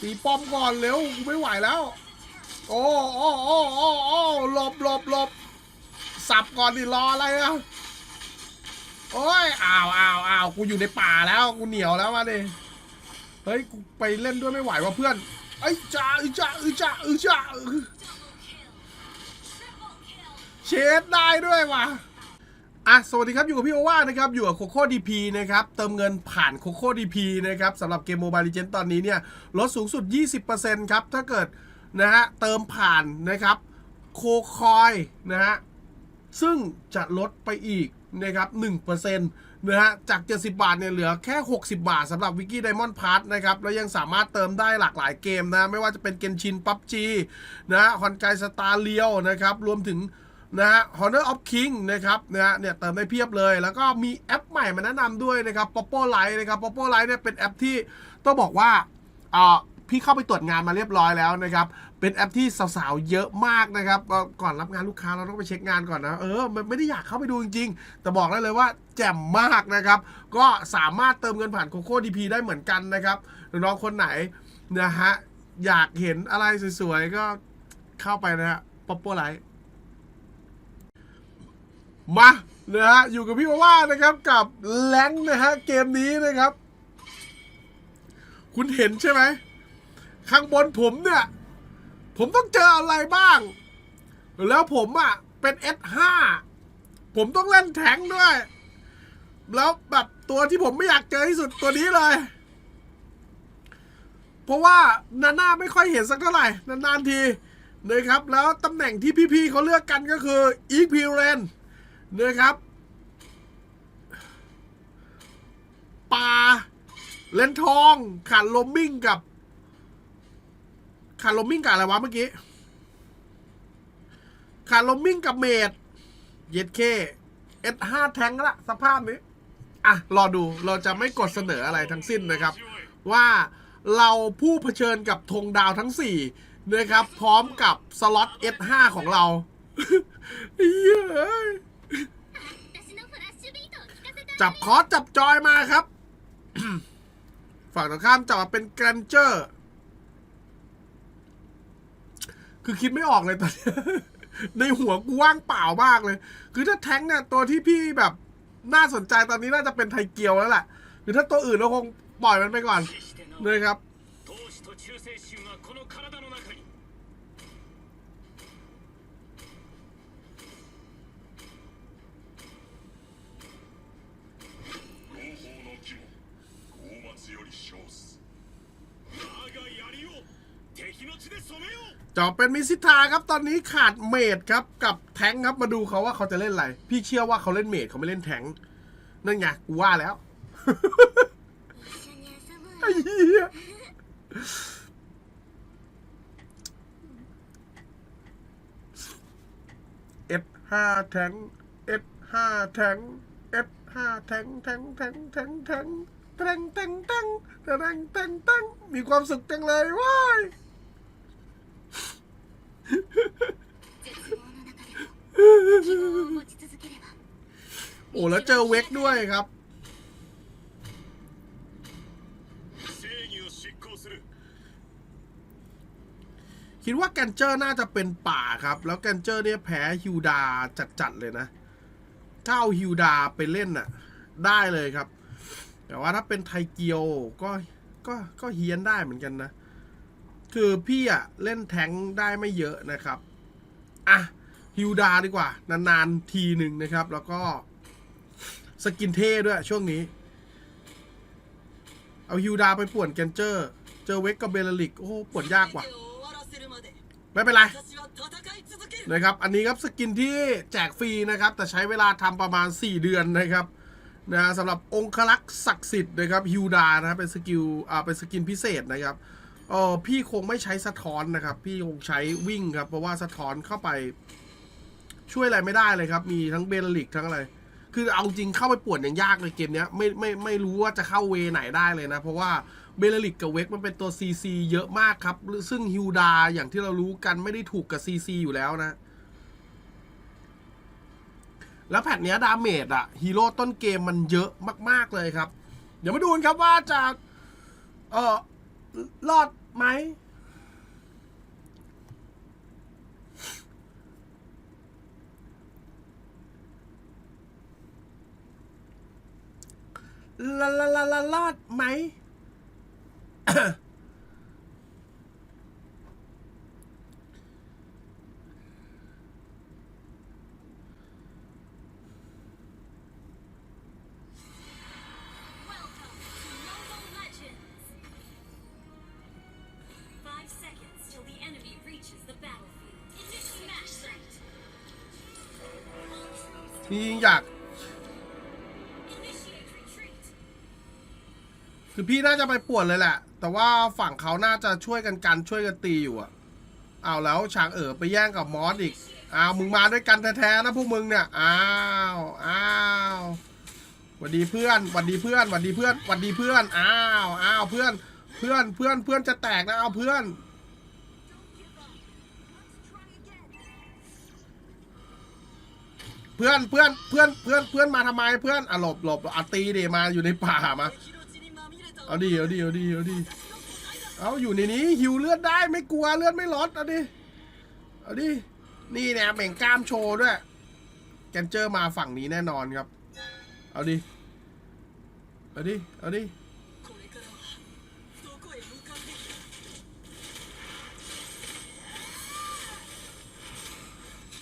ตีป้อมก่อนเร็วกูไม่ไหวแล้ว โอ้โอ้โอ้โอ้โอ้หลบหลบหลบสับก่อนดิรออะไรอะโอ้ยอ้าวอ้าวอ้าวกูอยู่ในป่าแล้วกูเหนียวแล้วมาดิเฮ้ยกูไปเล่นด้วยไม่ไหวว่ะเพื่อนไอ้จ้าอือจ้าอือจ้าอือจ้าเชดได้ด้วยว่ะ อะสวัสดีครับ อยู่กับพี่โอว่านะครับ อยู่กับโคโค่ดีพีนะครับ เติมเงินผ่านโคโค่ดีพีนะครับสำหรับเกมโมบายลิเจนตอนนี้เนี่ยลดสูงสุด 20%ครับ ถ้าเกิดนะฮะเติมผ่านนะครับโคคอยนะฮะซึ่งจะลดไปอีกนะครับ1%นะฮะจาก 70 บาทเนี่ยเหลือแค่ 60 บาทสำหรับวิกกี้ไดมอนด์พาร์ทนะครับ แล้วยังสามารถเติมได้หลากหลายเกมนะ ไม่ว่าจะเป็นเกนชินปับจีนะฮะฮอนไกสตาร์เลียวนะครับ รวมถึง นะฮะ Honor of King นะครับนะฮะเนี่ยเติมได้เพียบเลย แล้วก็มีแอปใหม่มาแนะนำด้วยนะครับ Popo Lite นะครับ Popo Lite เนี่ยเป็นแอปที่ต้องบอกว่าอ่าพี่เข้าไปตรวจงานมาเรียบร้อยแล้วนะครับ เป็นแอปที่สาวๆ เยอะมากนะครับ ก่อนรับงานลูกค้าเราต้องไปเช็คงานก่อนนะ เออ มันไม่ได้อยากเข้าไปดูจริงๆ แต่บอกได้เลยว่าแจ่มมากนะครับ ก็สามารถเติมเงินผ่านโคโค่ดีพีได้เหมือนกันนะครับ น้องๆ คนไหนนะฮะ อยากเห็นอะไรสวยๆ ก็เข้าไปนะฮะ Poppo Lite มานะฮะอยู่กับพี่ว่าว่านะครับกับแรงนะฮะเกมนี้นะครับ คุณเห็นใช่ไหมข้างบนผมเนี่ย ผมต้องเจออะไรบ้าง แล้วผมอะเป็น S5 ผมต้องเล่นแทงด้วย แล้วแบบตัวที่ผมไม่อยากเจอที่สุดตัวนี้เลย เพราะว่านาน่าไม่ค่อยเห็นสักเท่าไหร่นานๆทีนะครับ แล้วตำแหน่งที่พี่ๆเขาเลือกกันก็คืออีพีเรน นะครับปลาเลนทองขาดลมมิ่งกับขาดลมมิ่งกับอะไรวะเมื่อกี้ขาดลมมิ่งกับเมดเย็ดเคเอสห้าแทงละสภาพนี้อะ รอดูเราจะไม่กดเสนออะไรทั้งสิ้นนะครับ ว่าเราผู้เผชิญกับธงดาวทั้ง4นะครับ พร้อมกับสล็อต S5 ของเราเย้ จับคอร์สจับจอยมาครับ ฝั่งตรงข้ามจับมาเป็นแกรนเจอร์ คือคิดไม่ออกเลยตอนนี้ในหัวกูว่างเปล่ามากเลย คือถ้าแท้งเนี่ย ตัวที่พี่แบบน่าสนใจตอนนี้น่าจะเป็นไทเกียวแล้วแหละ คือถ้าตัวอื่นเราคงปล่อยมันไปก่อนเลยครับ จอเป็นมิสิทาครับตอนนี้ขาดเมดครับกับแทงครับมาดูเขาว่าเขาจะเล่นอะไร พี่เชื่อว่าเขาเล่นเมดเขาไม่เล่นแทงนั่นไงกูว่าแล้วไอ้เหี้ย F5 แทง F5 แทง F5 แทงแทงแทงแทงแทงแทงแทงแทงแทงแทงแทงมีความสุขจังเลยว้าย โอ้แล้วเจอเวกด้วยครับ คิดว่าแกนเจอร์น่าจะเป็นป่าครับ แล้วแกนเจอร์เนี่ยแพ้ฮิวดาจัดๆเลยนะ ถ้าเอาฮิวดาไปเล่นน่ะ ได้เลยครับ แต่ว่าถ้าเป็นไทเกียวก็ก็ก็เฮียนได้เหมือนกันนะ คือพี่อะเล่นแทงได้ไม่เยอะนะครับ อะฮิวดาดีกว่า นานๆทีหนึ่งนะครับ แล้วก็ สกินเท่ด้วยช่วงนี้ เอาฮิวดาไปป่วนแกนเจอร์ เจอเวกกับเบลลิก โอ้โหป่วนยากว่ะ ไม่เป็นไรนะครับ อันนี้ครับสกินที่แจกฟรีนะครับ แต่ใช้เวลาทำประมาณ 4 เดือนนะครับนะสำหรับองคลักษ์ศักดิ์สิทธิ์นะครับฮิวดานะครับเป็นสกิลอ่าเป็นสกินพิเศษนะครับ เออพี่คงไม่ใช้สะท้อนนะครับ พี่คงใช้วิ่งครับ เพราะว่าสะท้อนเข้าไป ช่วยอะไรไม่ได้เลยครับ มีทั้งเบลลิกทั้งอะไร คือเอาจริงเข้าไปป่วนอย่างยากเลยเกมเนี้ยไม่ไม่ไม่รู้ว่าจะเข้าเวไหนได้เลยนะ เพราะว่าเบลลิกกับเวกมันเป็นตัว CC เยอะมากครับ ซึ่งฮิวดาอย่างที่เรารู้กันไม่ได้ถูกกับ CC อยู่แล้วนะแล้วแพทเนี้ยดาเมจอะฮีโร่ต้นเกมมันเยอะมาก ๆ เลยครับ เดี๋ยวมาดูกันครับว่าจะ เออรอด ไหม ลาลาลาลาลอดไหม troops พี่อยาก คือพี่น่าจะไปปวนเลยแหละ แต่ว่าฝั่งเขาน่าจะช่วยกันกันช่วยกันตีอยู่อะเอาแล้วช้างเอ๋อไปแย่งกับมอสอีก อ้าวมึงมาด้วยกันแท้ๆนะพวกมึงเนี่ย อ้าว อ้าวหวัดดีเพื่อนหวัดดีเพื่อนหวัดดีเพื่อนหวัดดีเพื่อน อ้าว อ้าวเพื่อน เพื่อน เพื่อน เพื่อนจะแตกนะ เอาเพื่อน พื่อนเพื่อนเพื่อนเพื่อนเพื่อนมาทำไมเพื่อนอะหลบหลบอะตีดิมาอยู่ในป่ามาเอาดิเอาดิเอาดิเอาดิเอาอยู่ในนี้หิวเลือดได้ไม่กลัวเลือดไม่ลดเอาดิเอาดินี่แน่เบ่งกล้ามโชว์ด้วยแกนเจอร์มาฝั่งนี้แน่นอนครับ เอาดิเอาดิเอาดิ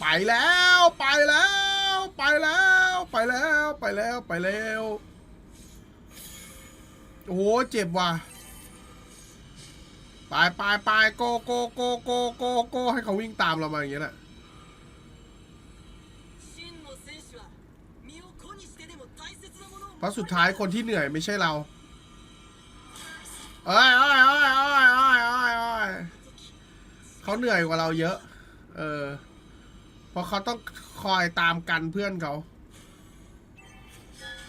ไปแล้ว ไปแล้ว ไปแล้วไปแล้วไปแล้วไปแล้วโอ้โหเจ็บว่ะไปไปไปโกโกโกโกโกโกให้เขาวิ่งตามเรามาอย่างเงี้ยแหละพราะสุดท้ายคนที่เหนื่อยไม่ใช่เราเอ้ยเอ้ยเอ้ยเอ้ยเอ้ยเขาเหนื่อยกว่าเราเยอะ เออ เพราะเขาต้องคอยตามกันเพื่อนเขา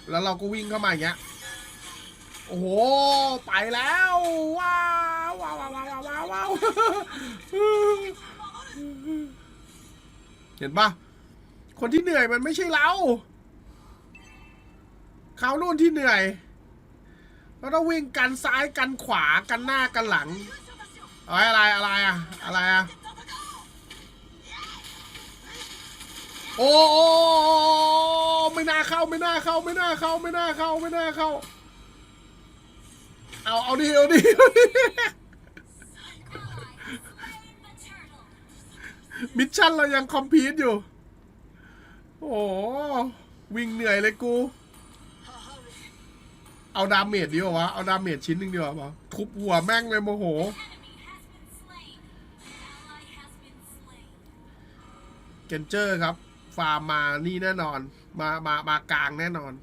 แล้วเราก็วิ่งเข้ามาอย่างเงี้ย โอ้โห ไปแล้วว้าวว้าวว้าวว้าวว้าววาวเห็นปะคนที่เหนื่อยมันไม่ใช่เรา เขานู่นที่เหนื่อยเราต้องวิ่งกันซ้ายกันขวากันหน้ากันหลังเอาอะไรอะไรอะอะไรอะ โอ้โอ้ไม่น่าเข้าไม่น่าเข้าไม่น่าเข้าไม่น่าเข้าไม่น่าเข้า เอาเอาดิเอาดิเอาดิมิชชั่นเรายังคอมพีทอยู่ โอ้หวิ่งเหนื่อยเลยกู เอาดาเมจดีกว่าวะ เอาดาเมจชิ้นหนึ่งดีกว่าปะทุบหัวแม่งเลยโมโห เกนเจอร์ครับ ฟาร์มมานี่แน่นอน มามามากลางแน่นอน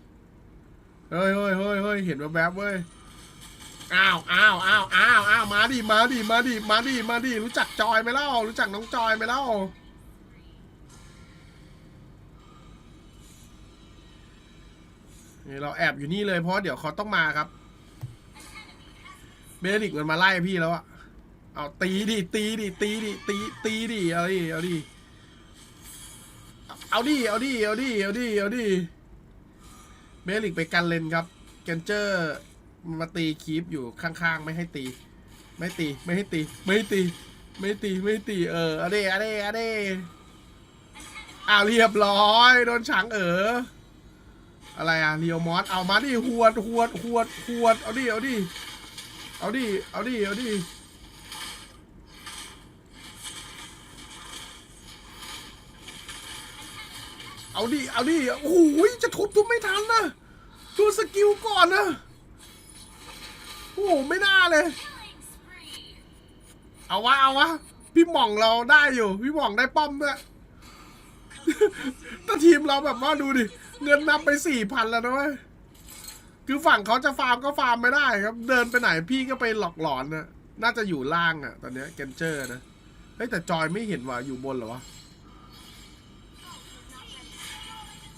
เฮ้ยเฮ้ยเฮ้ยเฮ้ยเห็นแวบๆเว้ยอ้าวอ้าวอ้าวอ้าวอ้าวมาดิมาดิมาดิมาดิมาดิรู้จักจอยไหมเล่า รู้จักน้องจอยไหมเล่านี่เราแอบอยู่นี่เลยเพราะเดี๋ยวเขาต้องมาครับ เบลิกมันมาไล่พี่แล้วอะเอาตีดิตีดิตีดิตีตีดิเอาดิเอาดิ เอาดิ เอาดิ เอาดิ เอาดิ เอาดิเบลิกไปกันเลนครับ เกนเจอร์มาตีคีปอยู่ข้างๆ ไม่ให้ตี ไม่ตี ไม่ให้ตี ไม่ตี ไม่ตี ไม่ตี เออ เอาดิเอาดิเอาดิอ้าวเรียบร้อย โดนฉางเออ อะไรอะเรียวมอส เอามาดิหวดหวดหวดหวด เอาดิ เอาดิ เอาดิ เอาดิ เอาดิ เอาดิ เอาดิ โอ้โหจะทุบทุบไม่ทันนะดูสกิลก่อนนะ โอ้โห ไม่น่าเลย เอาวะ เอาวะ พี่หม่องเราได้อยู่ พี่หม่องได้ป้อมด้วยแต่ทีมเราแบบว่าดูดิ เงินนำไปสี่พันแล้วนะเว้ย คือฝั่งเขาจะฟาร์มก็ฟาร์มไม่ได้ครับ เดินไปไหนพี่ก็ไปหลอกหลอนนะน่าจะอยู่ล่างอะตอนเนี้ยเกนเจอร์นะ เฮ้ยแต่จอยไม่เห็นว่าอยู่บนหรอวะ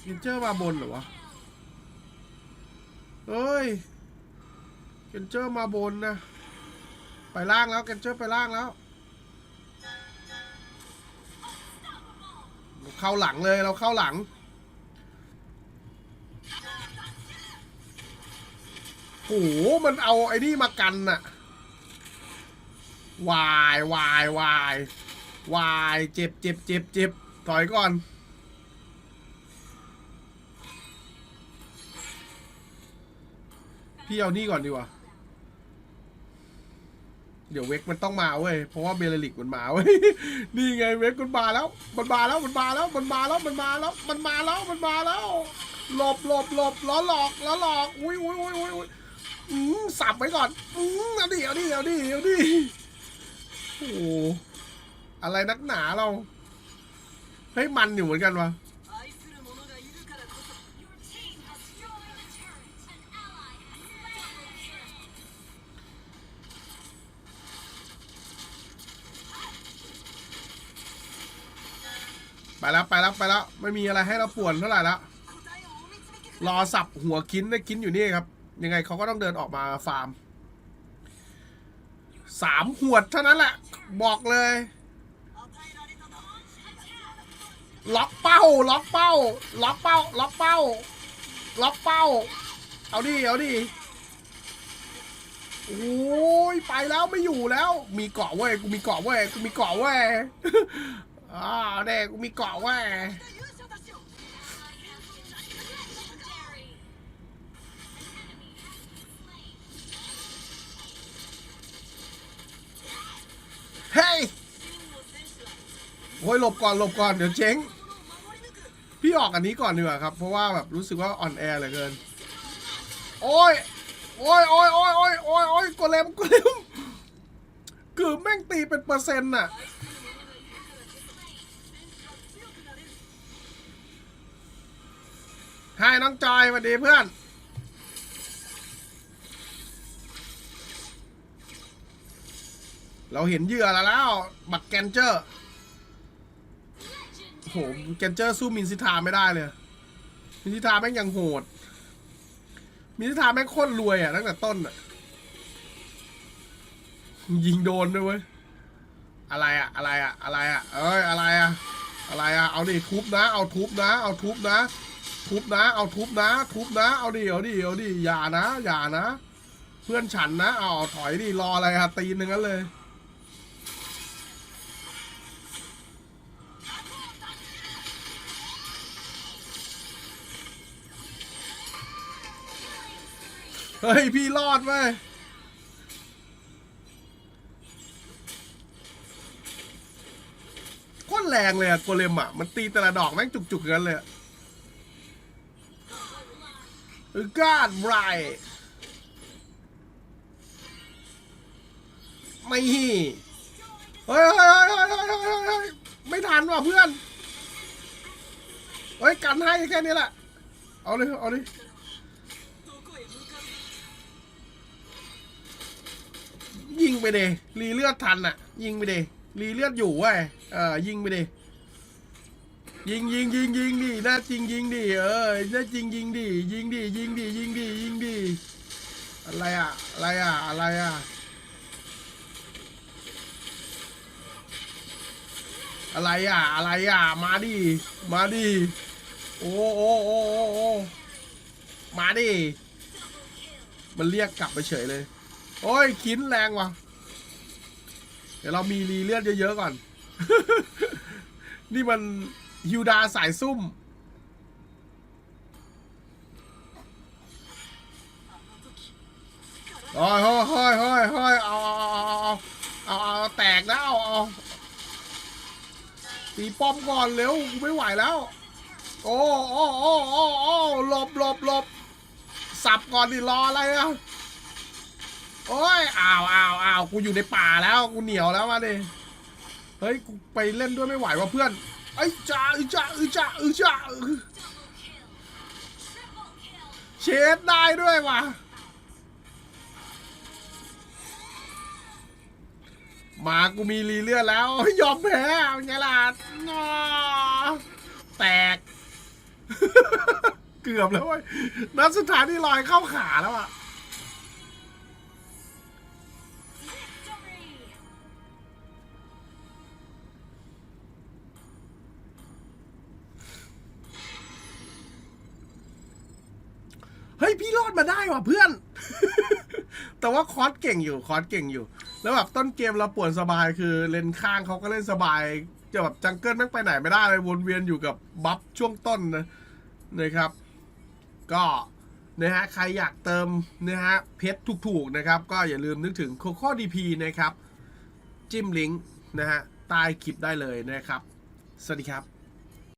เกนเจอร์มาบนเหรอวะ เฮ้ยเกนเจอร์มาบนนะ ไปล่างแล้วเกนเจอร์ไปล่างแล้ว เข้าหลังเลยเราเข้าหลัง โอ้โห มันเอาไอ้นี่มากันน่ะ วายวายวายวาย เจ็บเจ็บเจ็บเจ็บถอยก่อน พี่เอานี่ก่อนดีกว่า เดี๋ยวเวกมันต้องมาเว้ย เพราะว่าเบลลิกมันมาเว้ย นี่ไงเวกมันมาแล้ว มันมาแล้ว มันมาแล้ว มันมาแล้ว มันมาแล้ว มันมาแล้ว มันมาแล้ว หลบหลบหลบล้อหลอกล้อหลอก อุ้ยอุ้ยอุ้ยอุ้ยอุ้ยอืมสับไว้ก่อน อืมเอาดิเอาดิเอาดิเอาดิโอ้โหอะไรนักหนาเรา เฮ้ยมันอยู่เหมือนกันวะ ไปแล้วไปแล้วไปแล้วไม่มีอะไรให้เราป่วนเท่าไหร่ละรอสับหัวคินได้คินอยู่นี่ครับ ยังไงเขาก็ต้องเดินออกมาฟาร์มสามหวดเท่านั้นแหละ บอกเลย ล็อกเป้า ล็อกเป้า ล็อกเป้า ล็อกเป้า ล็อกเป้า เอาดิ เอาดิ โอ้ย ไปแล้วไม่อยู่แล้ว มีเกาะเว้ย กูมีเกาะเว้ย กูมีเกาะเว้ย อ๋อเด็กกูมีเกาะว่ะเฮ้ยโอ้ยหลบก่อนหลบก่อนเดี๋ยวเจ๊ง พี่ออกอันนี้ก่อนดีกว่าครับ เพราะว่าแบบรู้สึกว่าอ่อนแอเหลือเกิน โอ้ยโอ้ยโอ้ยโอ้ยโอ้ยโอ้ยโอ้ยกดเล็มกดเล็มคือแม่งตีเป็นเปอร์เซ็นต์อะ ให้น้องจอยสวัสดีเพื่อน เราเห็นเหยื่อแล้วแล้ว บักแกนเจอร์โหแกนเจอร์สู้มินซิทาไม่ได้เลย มินซิทาแม่งยังโหด มินซิทาแม่งโคตรรวยอะตั้งแต่ต้นอะ ยิงโดนด้วยเว้ย อะไรอะ อะไรอะ อะไรอะ เอ้ย อะไรอะ อะไรอะ เอาดิทุบนะ เอาทุบนะ เอาทุบนะ ทุบนะ เอาทุบนะ ทุบนะ เอาดิ เอาดิ เอาดิ อย่านะ อย่านะ เพื่อนฉันนะ เอาถอยดิ รออะไรอะตีนหนึ่งนั้นเลย เฮ้ย พี่รอดเว้ยโคตรแรงเลยอะโกเลมอะมันตีแต่ละดอกแม่งจุกๆกันเลยอะ God right ไม่เฮ้ยเฮ้ยเฮ้ยเฮ้ยเฮ้ยเฮ้ยไม่ทันว่ะเพื่อน เฮ้ย กันให้แค่นี้แหละ เอาเลย เอาเลยยิงไปเดรีเลือดทันอะ ยิงไปเดรีเลือดอยู่เว้ยเออยิงไปเด ยิงยิงยิงยิงดิน่าจริงยิงดิเออน่าจริงยิงดิยิงดิยิงดิยิงดิยิงดิอะไรอะอะไรอะอะไรอะอะไรอะอะไรอะมาดิ มาดิ โอ้โอ้โอ้โอ้โอ้มาดิ มันเรียกกลับไปเฉยเลย โอ้ยคินแรงว่ะ เดี๋ยวเรามีรีเลือดเยอะๆก่อน นี่มัน ฮิวดาสายซุ่มเฮ้ยเฮ้ยเฮ้ยเฮ้ยเฮ้ยเอาเอาเอาเอาเอาเอาแตกแล้วเอาเอาตีป้อมก่อนเร็วกูไม่ไหวแล้ว โอ้โอ้โอ้โอ้โอ้หลบหลบหลบสับก่อนดิรออะไรอะโอ้ยอ้าวอ้าวอ้าวกูอยู่ในป่าแล้ว กูเหนียวแล้วมาดิ เฮ้ย กูไปเล่นด้วยไม่ไหวว่ะเพื่อน ไอ้จ้าไอือจ้าไอือจ้าไอือจ้าเชดได้ด้วยว่ะมากูมีรีเลือดแล้ว ยอมแพ้ไงล่ะงอแตก เกือบแล้วเว้ยนัดสุดท้ายที่ลอยเข้าขาแล้วอะ เฮ้ยพี่รอดมาได้ว่ะเพื่อน แต่ว่าคอสเก่งอยู่คอสเก่งอยู่ แล้วแบบต้นเกมเราปวดสบายคือเลนข้างเขาก็เล่นสบายจะแบบจังเกิลแม่งไปไหนไม่ได้เลยวนเวียนอยู่กับบัฟช่วงต้นนะนะครับ ก็นะฮะใครอยากเติมนะฮะเพชรถูกๆนะครับ ก็อย่าลืมนึกถึงโคโค่ดีพีนะครับ จิ้มลิงก์นะฮะใต้คลิปได้เลยนะครับ สวัสดีครับ